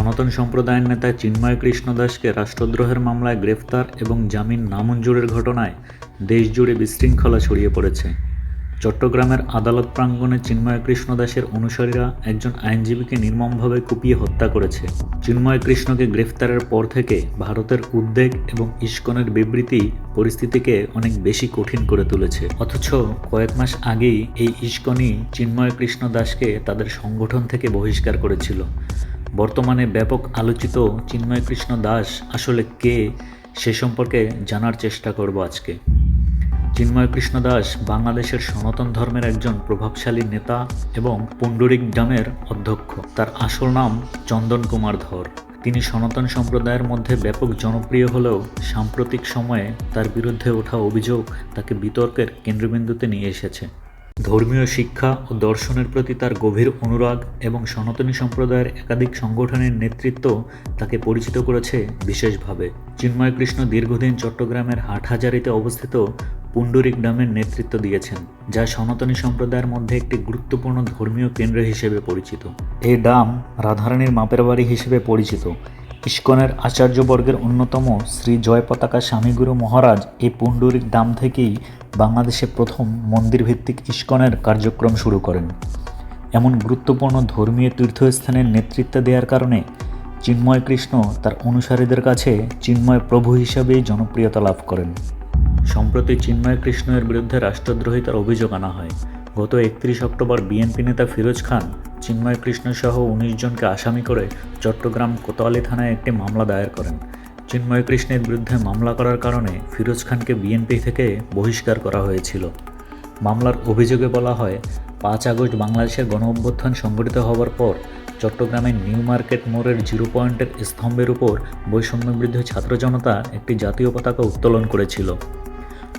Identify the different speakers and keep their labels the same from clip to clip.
Speaker 1: সনাতন সম্প্রদায়ের নেতা চিন্ময় কৃষ্ণ দাসকে রাষ্ট্রদ্রোহের মামলায় গ্রেফতার এবং জামিন নামঞ্জুরের ঘটনায় দেশজুড়ে বিশৃঙ্খলা ছড়িয়ে পড়েছে। চট্টগ্রামের আদালত প্রাঙ্গণে চিন্ময় কৃষ্ণ দাসের অনুসারীরা একজন আইনজীবীকে নির্মমভাবে কুপিয়ে হত্যা করেছে। চিন্ময় কৃষ্ণকে গ্রেফতারের পর থেকে ভারতের উদ্বেগ এবং ইস্কনের বিবৃতি পরিস্থিতিকে অনেক বেশি কঠিন করে তুলেছে। অথচ কয়েক মাস আগেই এই ইস্কনই চিন্ময় কৃষ্ণ দাসকে তাদের সংগঠন থেকে বহিষ্কার করেছিল। বর্তমানে ব্যাপক আলোচিত চিন্ময় কৃষ্ণ দাস আসলে কে, সে সম্পর্কে জানার চেষ্টা করব আজকে। চিন্ময় কৃষ্ণ দাস বাংলাদেশের সনাতন ধর্মের একজন প্রভাবশালী নেতা এবং পুণ্ডরিক গ্রামের অধ্যক্ষ। তার আসল নাম চন্দন কুমার ধর। তিনি সনাতন সম্প্রদায়ের মধ্যে ব্যাপক জনপ্রিয় হলেও সাম্প্রতিক সময়ে তার বিরুদ্ধে ওঠা অভিযোগ তাকে বিতর্কের কেন্দ্রবিন্দুতে নিয়ে এসেছে। ধর্মীয় শিক্ষা ও দর্শনের প্রতি তার গভীর অনুরাগ এবং সনাতনী সম্প্রদায়ের একাধিক সংগঠনের নেতৃত্ব তাকে পরিচিত করেছে বিশেষভাবে। চিন্ময় কৃষ্ণ দীর্ঘদিন চট্টগ্রামের হাটহাজারিতে অবস্থিত পুণ্ডরিক ডামের নেতৃত্ব দিয়েছেন, যা সনাতনী সম্প্রদায়ের মধ্যে একটি গুরুত্বপূর্ণ ধর্মীয় কেন্দ্র হিসেবে পরিচিত। এই ডাম রাধারানীর মাপের বাড়ি হিসেবে পরিচিত। ইস্কনের আচার্যবর্গের অন্যতম শ্রী জয় পতাকা স্বামীগুরু মহারাজ এই পুণ্ডরিক দাম থেকেই বাংলাদেশে প্রথম মন্দিরভিত্তিক ইস্কনের কার্যক্রম শুরু করেন। এমন গুরুত্বপূর্ণ ধর্মীয় তীর্থস্থানের নেতৃত্ব দেওয়ার কারণে চিন্ময় কৃষ্ণ তার অনুসারীদের কাছে চিন্ময় প্রভু হিসাবেই জনপ্রিয়তা লাভ করেন। সম্প্রতি চিন্ময় কৃষ্ণের বিরুদ্ধে রাষ্ট্রদ্রোহিতার অভিযোগ আনা হয়। গত একত্রিশ অক্টোবর বিএনপি নেতা ফিরোজ খান, চিন্ময় কৃষ্ণ সহ উনিশ জনকে আসামি করে চট্টগ্রাম কোতোয়ালি থানায় একটি মামলা দায়ের করেন। চিন্ময় কৃষ্ণের বিরুদ্ধে মামলা করার কারণে ফিরোজ খানকে বিএনপি থেকে বহিষ্কার করা হয়েছিল। মামলার অভিযোগে বলা হয়, পাঁচ আগস্ট বাংলাদেশের গণ অভ্যুত্থান সংঘটিত হওয়ার পর চট্টগ্রামের নিউ মার্কেট মোড়ের জিরো পয়েন্টের স্তম্ভের উপর বৈষম্য বিরুদ্ধে ছাত্র জনতা একটি জাতীয় পতাকা উত্তোলন করেছিল।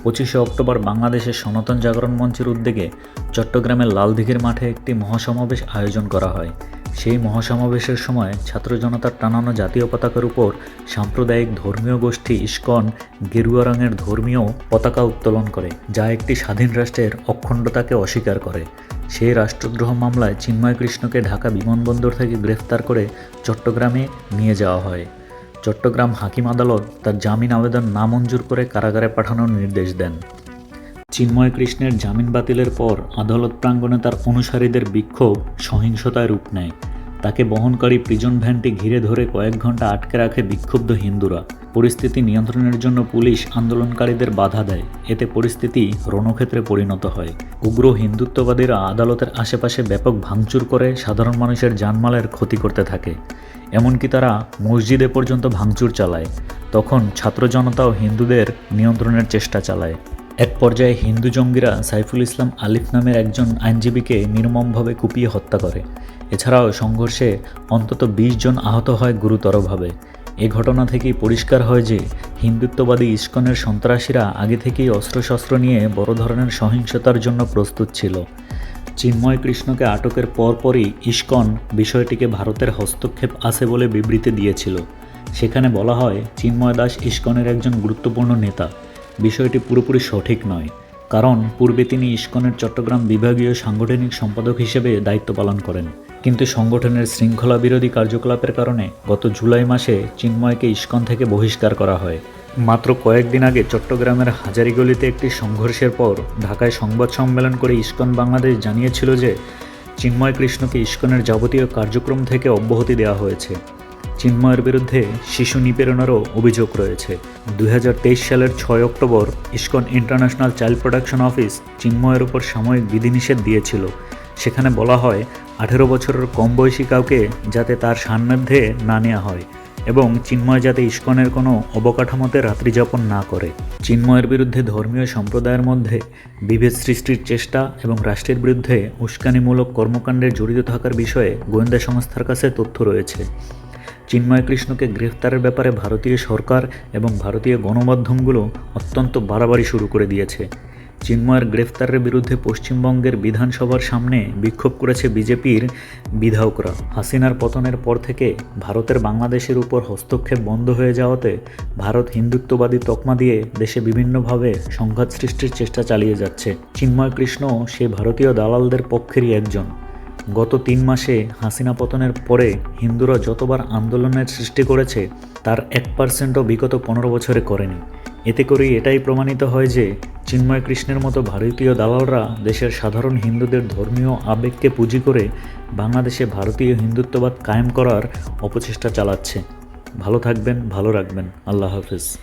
Speaker 1: পঁচিশে অক্টোবর বাংলাদেশের সনাতন জাগরণ মঞ্চের উদ্যোগে চট্টগ্রামের লালদিঘির মাঠে একটি মহাসমাবেশ আয়োজন করা হয়। সেই মহাসমাবেশের সময় ছাত্র জনতার টানানো জাতীয় পতাকার উপর সাম্প্রদায়িক ধর্মীয় গোষ্ঠী ইস্কন, গেরুয়া রঙের ধর্মীয় পতাকা উত্তোলন করে, যা একটি স্বাধীন রাষ্ট্রের অখণ্ডতাকে অস্বীকার করে। সেই রাষ্ট্রদ্রোহ মামলায় চিন্ময় কৃষ্ণকে ঢাকা বিমানবন্দর থেকে গ্রেফতার করে চট্টগ্রামে নিয়ে যাওয়া হয়। চট্টগ্রাম হাকিম আদালত তার জামিন আবেদন নামঞ্জুর করে কারাগারে পাঠানোর নির্দেশ দেন। চিন্ময় কৃষ্ণের জামিন বাতিলের পর আদালত প্রাঙ্গণে তার অনুসারীদের বিক্ষোভ, সহিংসতায় রূপ নেয়। তাকে বহনকারী প্রিজন ভ্যানটি ঘিরে ধরে কয়েক ঘণ্টা আটকে রাখে বিক্ষুব্ধ হিন্দুরা। পরিস্থিতি নিয়ন্ত্রণের জন্য পুলিশ আন্দোলনকারীদের বাধা দেয়। এতে পরিস্থিতি রণক্ষেত্রে পরিণত হয়। উগ্র হিন্দুত্ববাদীরা আদালতের আশেপাশে ব্যাপক ভাঙচুর করে সাধারণ মানুষের জানমালের ক্ষতি করতে থাকে। এমনকি তারা মসজিদে পর্যন্ত ভাঙচুর চালায়। তখন ছাত্র জনতাও হিন্দুদের নিয়ন্ত্রণের চেষ্টা চালায়। এক পর্যায়ে হিন্দু জঙ্গিরা সাইফুল ইসলাম আলিফ নামের একজন আইনজীবীকে নির্মমভাবে কুপিয়ে হত্যা করে। এছাড়াও সংঘর্ষে অন্তত বিশ জন আহত হয় গুরুতরভাবে। এ ঘটনা থেকেই পরিষ্কার হয় যে, হিন্দুত্ববাদী ইস্কনের সন্ত্রাসীরা আগে থেকেই অস্ত্রশস্ত্র নিয়ে বড় ধরনের সহিংসতার জন্য প্রস্তুত ছিল। চিন্ময় কৃষ্ণকে আটকের পরপরই ইস্কন বিষয়টিকে ভারতের হস্তক্ষেপ আছে বলে বিবৃতি দিয়েছিল। সেখানে বলা হয়, চিন্ময় দাস ইস্কনের একজন গুরুত্বপূর্ণ নেতা। বিষয়টি পুরোপুরি সঠিক নয়, কারণ পূর্বে তিনি ইস্কনের চট্টগ্রাম বিভাগীয় সাংগঠনিক সম্পাদক হিসেবে দায়িত্ব পালন করেন। কিন্তু সংগঠনের শৃঙ্খলা বিরোধী কার্যকলাপের কারণে গত জুলাই মাসে চিন্ময়কে ইস্কন থেকে বহিষ্কার করা হয়। মাত্র কয়েকদিন আগে চট্টগ্রামের হাজারিগলিতে একটি সংঘর্ষের পর ঢাকায় সংবাদ সম্মেলন করে ইস্কন বাংলাদেশ জানিয়েছিল যে, চিন্ময় কৃষ্ণকে ইস্কনের যাবতীয় কার্যক্রম থেকে অব্যাহতি দেওয়া হয়েছে। চিন্ময়ের বিরুদ্ধে শিশু নিপীড়নেরও অভিযোগ রয়েছে। দুই হাজার তেইশ সালের ছয় October ISKCON international child protection office চিন্ময়ের উপর সাময়িক বিধিনিষেধ দিয়েছিল। সেখানে বলা হয়, আঠেরো বছরের কম বয়সী কাউকে যাতে তার সান্নিধ্যে না নেওয়া হয় এবং চিন্ময় যাতে ইস্কনের কোনো অবকাঠামোতে রাত্রিযাপন না করে। চিন্ময়ের বিরুদ্ধে ধর্মীয় সম্প্রদায়ের মধ্যে বিভেদ সৃষ্টির চেষ্টা এবং রাষ্ট্রের বিরুদ্ধে উস্কানিমূলক কর্মকাণ্ডে জড়িত থাকার বিষয়ে গোয়েন্দা সংস্থার কাছে তথ্য রয়েছে। চিন্ময় কৃষ্ণকে গ্রেফতারের ব্যাপারে ভারতীয় সরকার এবং ভারতীয় গণমাধ্যমগুলো অত্যন্ত বাড়াবাড়ি শুরু করে দিয়েছে। চিন্ময়ের গ্রেফতারের বিরুদ্ধে পশ্চিমবঙ্গের বিধানসভার সামনে বিক্ষোভ করেছে বিজেপির বিধায়করা। হাসিনার পতনের পর থেকে ভারতের বাংলাদেশের উপর হস্তক্ষেপ বন্ধ হয়ে যাওয়াতে ভারত হিন্দুত্ববাদী তকমা দিয়ে দেশে বিভিন্নভাবে সংঘাত সৃষ্টির চেষ্টা চালিয়ে যাচ্ছে। চিন্ময় কৃষ্ণ সে ভারতীয় দালালদের পক্ষেরই একজন। গত তিন মাসে হাসিনা পতনের পরে হিন্দুরা যতবার আন্দোলনের সৃষ্টি করেছে, তার এক পার্সেন্টও বিগত পনেরো বছরে করেনি। এতে করেই এটাই প্রমাণিত হয় যে চিন্ময় কৃষ্ণের মতো ভারতীয় দালালরা দেশের সাধারণ হিন্দুদের ধর্মীয় আবেগকে পুঁজি করে বাংলাদেশে ভারতীয় হিন্দুত্ববাদ কায়েম করার অপচেষ্টা চালাচ্ছে। ভালো থাকবেন, ভালো রাখবেন। আল্লাহ হাফিজ।